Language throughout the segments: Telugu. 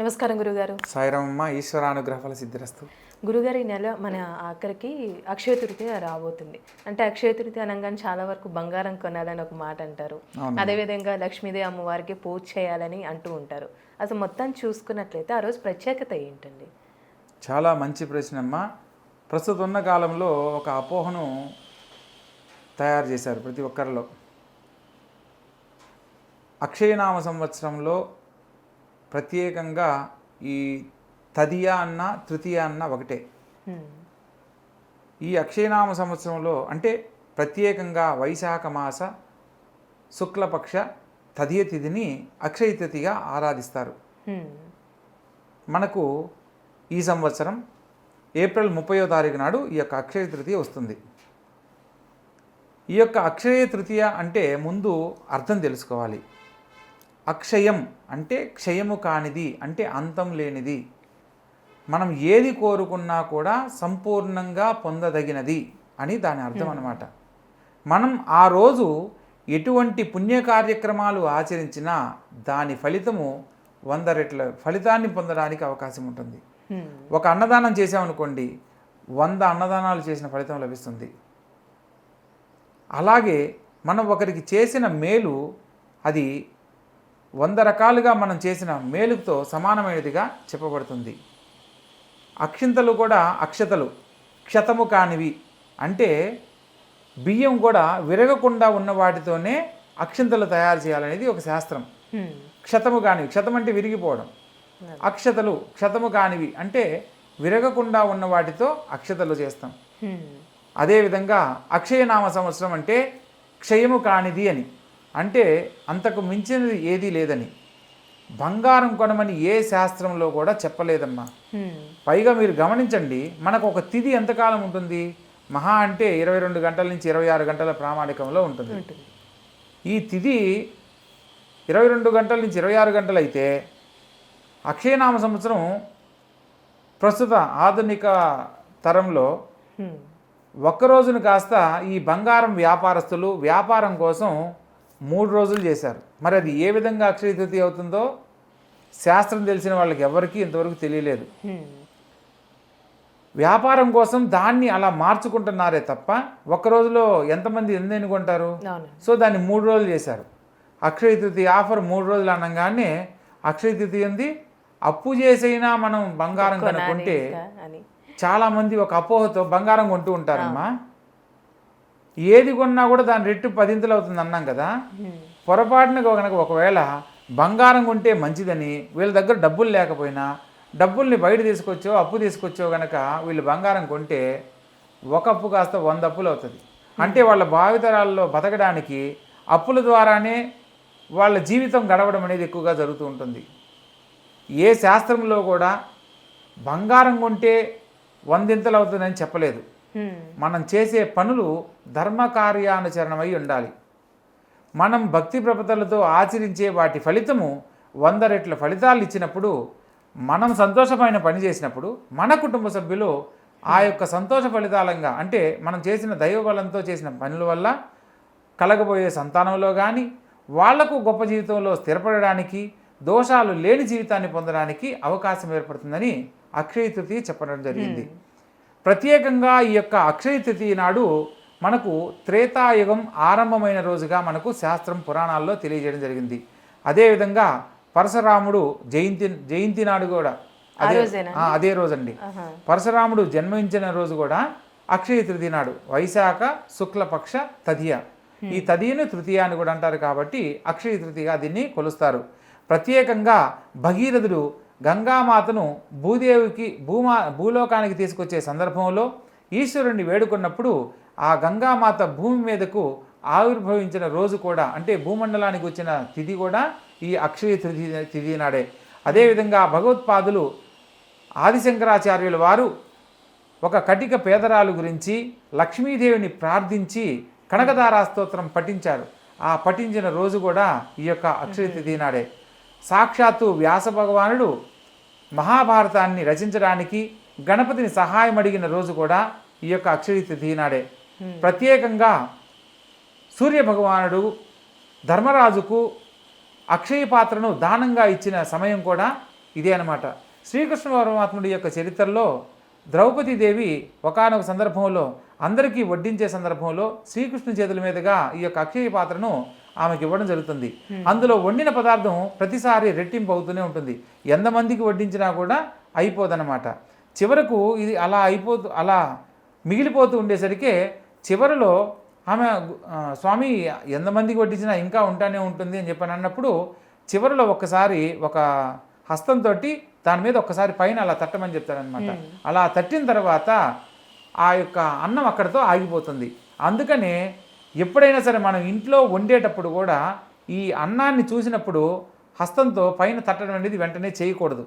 నమస్కారం గురుగారు. సాయిరామమ్మ ఈశ్వరానుగ్రహ ఫల సిద్ధిరస్తు. గురుగారు ఈ నెల మన ఆఖరికి అక్షయ తృతీయ రాబోతుంది. అంటే అక్షయ తృతీయ అనగానే చాలా వరకు బంగారం కొనాలని ఒక మాట అంటారు. అదేవిధంగా లక్ష్మీదేవి అమ్మవారికి పూజ చేయాలని అంటూ ఉంటారు. అసలు మొత్తం చూసుకున్నట్లయితే ఆ రోజు ప్రత్యేకత ఏంటండి? చాలా మంచి ప్రశ్న అమ్మ ప్రస్తుతం ఉన్న కాలంలో ఒక అపోహను తయారు చేశారు ప్రతి ఒక్కరిలో. అక్షయనామ సంవత్సరంలో ప్రత్యేకంగా ఈ తదియ అన్న తృతీయ అన్న ఒకటే. ఈ అక్షయనామ సంవత్సరంలో అంటే ప్రత్యేకంగా వైశాఖ మాస శుక్లపక్ష తదియ తిథిని అక్షయ తిథిగా ఆరాధిస్తారు. మనకు ఈ సంవత్సరం ఏప్రిల్ ముప్పయో తారీఖు నాడు ఈ యొక్క అక్షయ తృతీయ వస్తుంది ఈ యొక్క అక్షయ తృతీయ అంటే ముందు అర్థం తెలుసుకోవాలి అక్షయం అంటే క్షయము కానిది అంటే అంతం లేనిది. మనం ఏది కోరుకున్నా కూడా సంపూర్ణంగా పొందదగినది అని దాని అర్థం అన్నమాట. మనం ఆ రోజు ఎటువంటి పుణ్య కార్యక్రమాలు ఆచరించినా దాని ఫలితము వంద రెట్ల ఫలితాన్ని పొందడానికి అవకాశం ఉంటుంది. హ్మ్. ఒక అన్నదానం చేసామనుకోండి వంద అన్నదానాలు చేసిన ఫలితం లభిస్తుంది. అలాగే మనం ఒకరికి చేసిన మేలు అది వంద రకాలుగా మనం చేసిన మేలుతో సమానమైనదిగా చెప్పబడుతుంది. అక్షింతలు కూడా అక్షతలు క్షతము కానివి. అంటే బియ్యం కూడా విరగకుండా ఉన్న వాటితోనే అక్షింతలు తయారు చేయాలనేది ఒక శాస్త్రం. క్షతము కానివి క్షతం అంటే విరిగిపోవడం. అక్షతలు క్షతము కానివి అంటే విరగకుండా ఉన్న వాటితో అక్షతలు చేస్తాం. అదేవిధంగా అక్షయనామ సంవత్సరం అంటే క్షయము కానిది అని. అంటే అంతకు మించినది ఏదీ లేదని. బంగారం కొనమని ఏ శాస్త్రంలో కూడా చెప్పలేదమ్మా. పైగా మీరు గమనించండి మనకు ఒక తిథి ఎంతకాలం ఉంటుంది? మహా అంటే ఇరవై రెండు గంటల నుంచి ఇరవై ఆరు గంటల ప్రామాణికంలో ఉంటుంది. ఈ తిథి ఇరవై రెండు గంటల నుంచి ఇరవై ఆరు గంటలు అయితే అక్షయనామ సంవత్సరం ప్రస్తుత ఆధునిక తరంలో హ్మ్. ఒక్క రోజును కాస్త ఈ బంగారం వ్యాపారస్తులు వ్యాపారం కోసం మూడు రోజులు చేశారు. మరి అది ఏ విధంగా అక్షయ తృతీయ అవుతుందో శాస్త్రం తెలిసిన వాళ్ళకి ఎవరికీ ఇంతవరకు తెలియలేదు. వ్యాపారం కోసం దాన్ని అలా మార్చుకుంటున్నారే తప్ప ఒక్క రోజులో ఎంతమంది ఎన్ని కొంటారు? సో దాన్ని మూడు రోజులు చేశారు. అక్షయ తృతీయ ఆఫర్ మూడు రోజులు అనగానే అక్షయ తృతీయ ఉంది. అప్పు చేసైనా మనం బంగారం కనుక్కుంటే చాలామంది ఒక అపోహతో బంగారం కొంటూ ఉంటారమ్మా. ఏది కొన్నా కూడా దాని రెట్టు పదింతలు అవుతుంది అన్నాం కదా. పొరపాటున కనుక ఒకవేళ బంగారం కొంటే మంచిదని వీళ్ళ దగ్గర డబ్బులు లేకపోయినా డబ్బుల్ని బయట తీసుకొచ్చో అప్పు తీసుకొచ్చో కనుక వీళ్ళు బంగారం కొంటే ఒక అప్పు కాస్త వంద అప్పులు అవుతుంది అంటే వాళ్ళ భావితరాల్లో బతకడానికి అప్పుల ద్వారానే వాళ్ళ జీవితం గడవడం అనేది ఎక్కువగా జరుగుతూ ఉంటుంది ఏ శాస్త్రంలో కూడా బంగారం కొంటే వందింతలు అవుతుందని చెప్పలేదు. మనం చేసే పనులు ధర్మకార్యానుచరణమై ఉండాలి. మనం భక్తి ప్రపతలతో ఆచరించే వాటి ఫలితము వంద రెట్ల ఫలితాలు ఇచ్చినప్పుడు మనం సంతోషమైన పని చేసినప్పుడు మన కుటుంబ సభ్యులు ఆ యొక్క సంతోష ఫలితాలంగా అంటే మనం చేసిన దైవబలంతో చేసిన పనుల వల్ల కలగబోయే సంతానంలో కానీ వాళ్ళకు గొప్ప జీవితంలో స్థిరపడడానికి దోషాలు లేని జీవితాన్ని పొందడానికి అవకాశం ఏర్పడుతుందని అక్షయ తృతీయ చెప్పడం జరిగింది. ప్రత్యేకంగా ఈ యొక్క అక్షయ తృతీయ నాడు మనకు త్రేతాయుగం ఆరంభమైన రోజుగా మనకు శాస్త్రం పురాణాల్లో తెలియజేయడం జరిగింది. అదేవిధంగా పరశురాముడు జయంతి జయంతి నాడు కూడా అదే అదే రోజండి. పరశురాముడు జన్మించిన రోజు కూడా అక్షయ తృతీయ నాడు వైశాఖ శుక్లపక్ష తదియ. ఈ తదియను తృతీయ అని కూడా అంటారు కాబట్టి అక్షయ తృతీయ దీన్ని కొలుస్తారు. ప్రత్యేకంగా భగీరథుడు గంగామాతను భూదేవికి భూమా భూలోకానికి తీసుకొచ్చే సందర్భంలో ఈశ్వరుణ్ణి వేడుకున్నప్పుడు ఆ గంగామాత భూమి మీదకు ఆవిర్భవించిన రోజు కూడా అంటే భూమండలానికి వచ్చిన తిథి కూడా ఈ అక్షయ తిథి తిథి నాడే. అదేవిధంగా భగవత్పాదులు ఆదిశంకరాచార్యుల వారు ఒక కటిక పేదరాలు గురించి లక్ష్మీదేవిని ప్రార్థించి కనకదారా స్తోత్రం పఠించారు. ఆ పఠించిన రోజు కూడా ఈ యొక్క అక్షయ తిథి నాడే. సాక్షాత్తు వ్యాస భగవానుడు మహాభారతాన్ని రచించడానికి గణపతిని సహాయం అడిగిన రోజు కూడా ఈ యొక్క అక్షయ తిథి నాడే. ప్రత్యేకంగా సూర్య భగవానుడు ధర్మరాజుకు అక్షయ పాత్రను దానంగా ఇచ్చిన సమయం కూడా ఇదే అనమాట శ్రీకృష్ణ పరమాత్ముడి యొక్క చరిత్రలో ద్రౌపదీదేవి ఒకానొక సందర్భంలో అందరికీ వడ్డించే సందర్భంలో శ్రీకృష్ణుని చేతుల మీదుగా ఈ యొక్క అక్షయ పాత్రను ఆమెకి ఇవ్వడం జరుగుతుంది. అందులో వండిన పదార్థం ప్రతిసారి రెట్టింపు అవుతూనే ఉంటుంది. ఎంతమందికి వడ్డించినా కూడా అయిపోదన్నమాట. చివరకు ఇది అలా అయిపోతూ అలా మిగిలిపోతూ ఉండేసరికి చివరిలో ఆమె స్వామి ఎంతమందికి వడ్డించినా ఇంకా ఉంటానే ఉంటుంది అని చెప్పని అన్నప్పుడు చివరిలో ఒక్కసారి ఒక హస్తంతో దాని మీద ఒక్కసారి పైన అలా తట్టమని చెప్తారనమాట అలా తట్టిన తర్వాత ఆ యొక్క అన్నం అక్కడితో ఆగిపోతుంది. అందుకనే ఎప్పుడైనా సరే మనం ఇంట్లో వండేటప్పుడు కూడా ఈ అన్నాన్ని చూసినప్పుడు హస్తంతో పైన తట్టడం అనేది వెంటనే చేయకూడదు.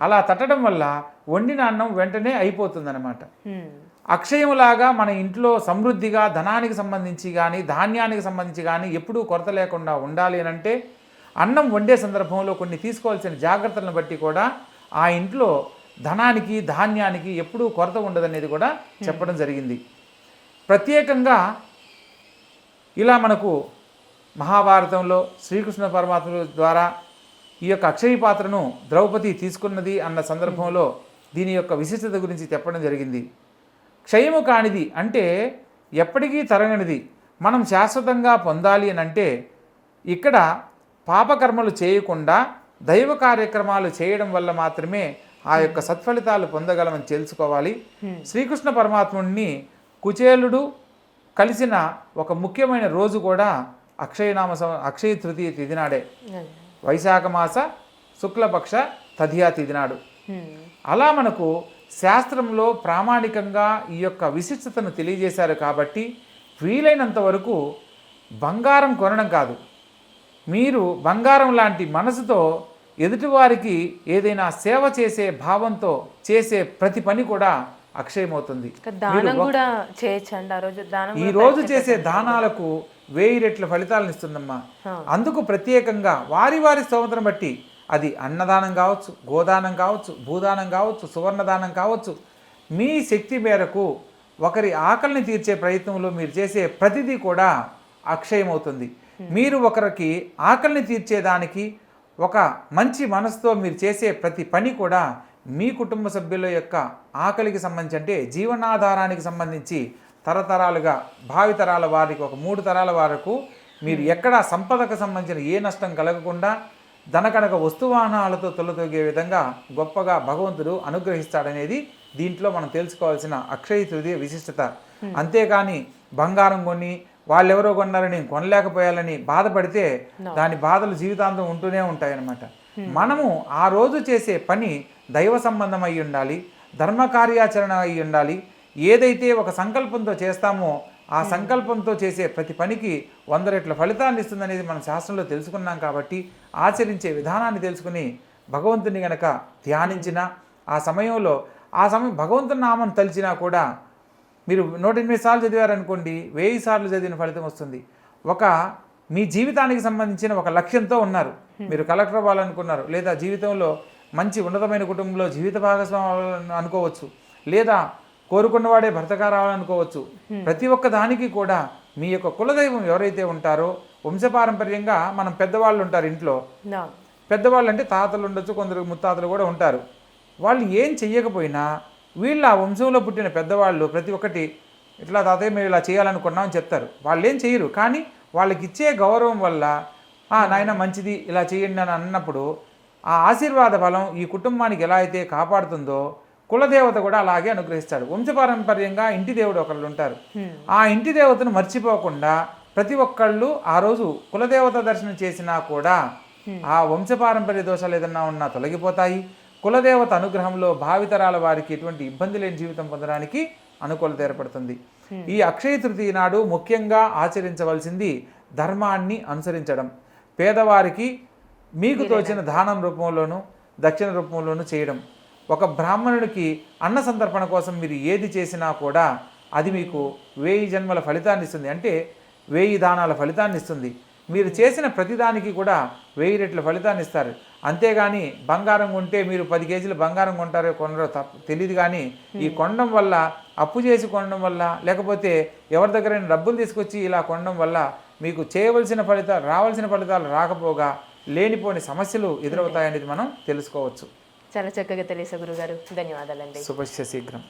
అలా తట్టడం వల్ల వండిన అన్నం వెంటనే అయిపోతుందన్నమాట. హ్మ్. అక్షయములాగా మన ఇంట్లో సమృద్ధిగా ధనానికి సంబంధించి కానీ ధాన్యానికి సంబంధించి కానీ ఎప్పుడూ కొరత లేకుండా ఉండాలి అని అంటే అన్నం వండే సందర్భంలో కొన్ని తీసుకోవాల్సిన జాగ్రత్తలను బట్టి కూడా ఆ ఇంట్లో ధనానికి ధాన్యానికి ఎప్పుడూ కొరత ఉండదనేది కూడా చెప్పడం జరిగింది. ప్రత్యేకంగా ఇలా మనకు మహాభారతంలో శ్రీకృష్ణ పరమాత్మ ద్వారా ఈ యొక్క అక్షయ పాత్రను ద్రౌపది తీసుకున్నది అన్న సందర్భంలో దీని యొక్క విశిష్టత గురించి చెప్పడం జరిగింది. క్షయము కానిది అంటే ఎప్పటికీ తరగనిది. మనం శాశ్వతంగా పొందాలి అని అంటే ఇక్కడ పాపకర్మలు చేయకుండా దైవ కార్యక్రమాలు చేయడం వల్ల మాత్రమే ఆ యొక్క సత్ఫలితాలు పొందగలమని తెలుసుకోవాలి. శ్రీకృష్ణ పరమాత్ముడిని కుచేలుడు కలిసిన ఒక ముఖ్యమైన రోజు కూడా అక్షయనామ అక్షయ తృతీయ తిథి నాడే వైశాఖ మాస శుక్లపక్ష తదియా తిథి నాడు అలా మనకు శాస్త్రంలో ప్రామాణికంగా ఈ యొక్క విశిష్టతను తెలియజేశారు కాబట్టి వీలైనంత వరకు బంగారం కొనడం కాదు. మీరు బంగారం లాంటి మనసుతో ఎదుటివారికి ఏదైనా సేవ చేసే భావంతో చేసే ప్రతి పని కూడా అక్షయమవుతుంది. దానం కూడా చేయొచ్చండి. ఆ రోజు దానం ఈ రోజు చేసే దానాలకు వెయ్యి రెట్ల ఫలితాలను ఇస్తుందమ్మా. అందుకు ప్రత్యేకంగా వారి వారి స్తోత్రం బట్టి అది అన్నదానం కావచ్చు గోదానం కావచ్చు భూదానం కావచ్చు సువర్ణదానం కావచ్చు మీ శక్తి మేరకు ఒకరి ఆకలిని తీర్చే ప్రయత్నంలో మీరు చేసే ప్రతిదీ కూడా అక్షయమవుతుంది. మీరు ఒకరికి ఆకలిని తీర్చేదానికి ఒక మంచి మనసుతో మీరు చేసే ప్రతి పని కూడా మీ కుటుంబ సభ్యుల యొక్క ఆకలికి సంబంధించి అంటే జీవనాధారానికి సంబంధించి తరతరాలుగా భావితరాల వారికి ఒక మూడు తరాల వరకు మీరు ఎక్కడ సంపదకు సంబంధించిన ఏ నష్టం కలగకుండా ధనకనక వస్తువాహనాలతో తొలతొగే విధంగా గొప్పగా భగవంతుడు అనుగ్రహిస్తాడనేది దీంట్లో మనం తెలుసుకోవాల్సిన అక్షయ తృతీయ విశిష్టత. అంతేకాని బంగారం కొని వాళ్ళెవరో కొన్నారని నేను కొనలేకపోయాలని బాధపడితే దాని బాధలు జీవితాంతం ఉంటూనే ఉంటాయన్నమాట. మనము ఆ రోజు చేసే పని దైవ సంబంధం అయి ఉండాలి ధర్మ కార్యాచరణ అయి ఉండాలి. ఏదైతే ఒక సంకల్పంతో చేస్తామో ఆ సంకల్పంతో చేసే ప్రతి పనికి వంద రెట్ల ఫలితాన్ని ఇస్తుందనేది మనం శాస్త్రంలో తెలుసుకున్నాం కాబట్టి ఆచరించే విధానాన్ని తెలుసుకుని భగవంతుని గనక ధ్యానించిన ఆ సమయంలో ఆ సమయం భగవంతుని నామం తలిచినా కూడా మీరు నూట ఎనిమిది సార్లు చదివారనుకోండి వెయ్యి సార్లు చదివిన ఫలితం వస్తుంది. ఒక మీ జీవితానికి సంబంధించిన ఒక లక్ష్యంతో ఉన్నారు. మీరు కలెక్టర్ అవ్వాలనుకున్నారు లేదా జీవితంలో మంచి ఉన్నతమైన కుటుంబంలో జీవిత భాగస్వామి అనుకోవచ్చు లేదా కోరుకున్నవాడే భర్తగా రావాలనుకోవచ్చు. ప్రతి ఒక్క దానికి కూడా మీ యొక్క కులదైవం ఎవరైతే ఉంటారో వంశపారంపర్యంగా మనం పెద్దవాళ్ళు ఉంటారు ఇంట్లో. పెద్దవాళ్ళు అంటే తాతలు ఉండొచ్చు కొందరు ముత్తాతలు కూడా ఉంటారు. వాళ్ళు ఏం చెయ్యకపోయినా వీళ్ళు ఆ వంశంలో పుట్టిన పెద్దవాళ్ళు ప్రతి ఒక్కటి ఇట్లా తాతయ్య మేము ఇలా చేయాలనుకున్నామని చెప్తారు. వాళ్ళు ఏం చేయరు కానీ వాళ్ళకి ఇచ్చే గౌరవం వల్ల "ఆ, నాయన మంచిది ఇలా చేయండి అని అన్నప్పుడు ఆ ఆశీర్వాద బలం ఈ కుటుంబానికి ఎలా అయితే కాపాడుతుందో కులదేవత కూడా అలాగే అనుగ్రహిస్తాడు. వంశపారంపర్యంగా ఇంటి దేవుడు ఒకళ్ళు ఉంటారు ఆ ఇంటి దేవతను మర్చిపోకుండా ప్రతి ఒక్కళ్ళు ఆ రోజు కులదేవత దర్శనం చేసినా కూడా ఆ వంశపారంపర్య దోషాలు ఏదన్నా ఉన్నా తొలగిపోతాయి. కులదేవత అనుగ్రహంలో భావితరాల వారికి ఎటువంటి ఇబ్బంది లేని జీవితం పొందడానికి అనుకూలత ఏర్పడుతుంది. ఈ అక్షయ తృతీయ నాడు ముఖ్యంగా ఆచరించవలసింది ధర్మాన్ని అనుసరించడం. పేదవారికి మీకు తోచిన దానం రూపంలోనూ దక్షిణ రూపంలోనూ చేయడం. ఒక బ్రాహ్మణుడికి అన్న సంతర్పణ కోసం మీరు ఏది చేసినా కూడా అది మీకు వేయి జన్మల ఫలితాన్ని ఇస్తుంది. అంటే వేయి దానాల ఫలితాన్ని ఇస్తుంది. మీరు చేసిన ప్రతిదానికి కూడా వెయ్యి రెట్ల ఫలితాన్ని ఇస్తారు. అంతేగాని బంగారం కొంటే మీరు పది కేజీలు బంగారం కొంటారో కొనరో తప్ప తెలియదు కానీ ఈ కొనడం వల్ల అప్పు చేసి కొనడం వల్ల లేకపోతే ఎవరి దగ్గరైనా డబ్బులు తీసుకొచ్చి ఇలా కొనడం వల్ల మీకు చేయవలసిన ఫలితాలు రావాల్సిన ఫలితాలు రాకపోగా లేనిపోని సమస్యలు ఎదురవుతాయనేది మనం తెలుసుకోవచ్చు. చాలా చక్కగా తెలిసే గురుగారు. ధన్యవాదాలండి. శుభస్య శీఘ్రం.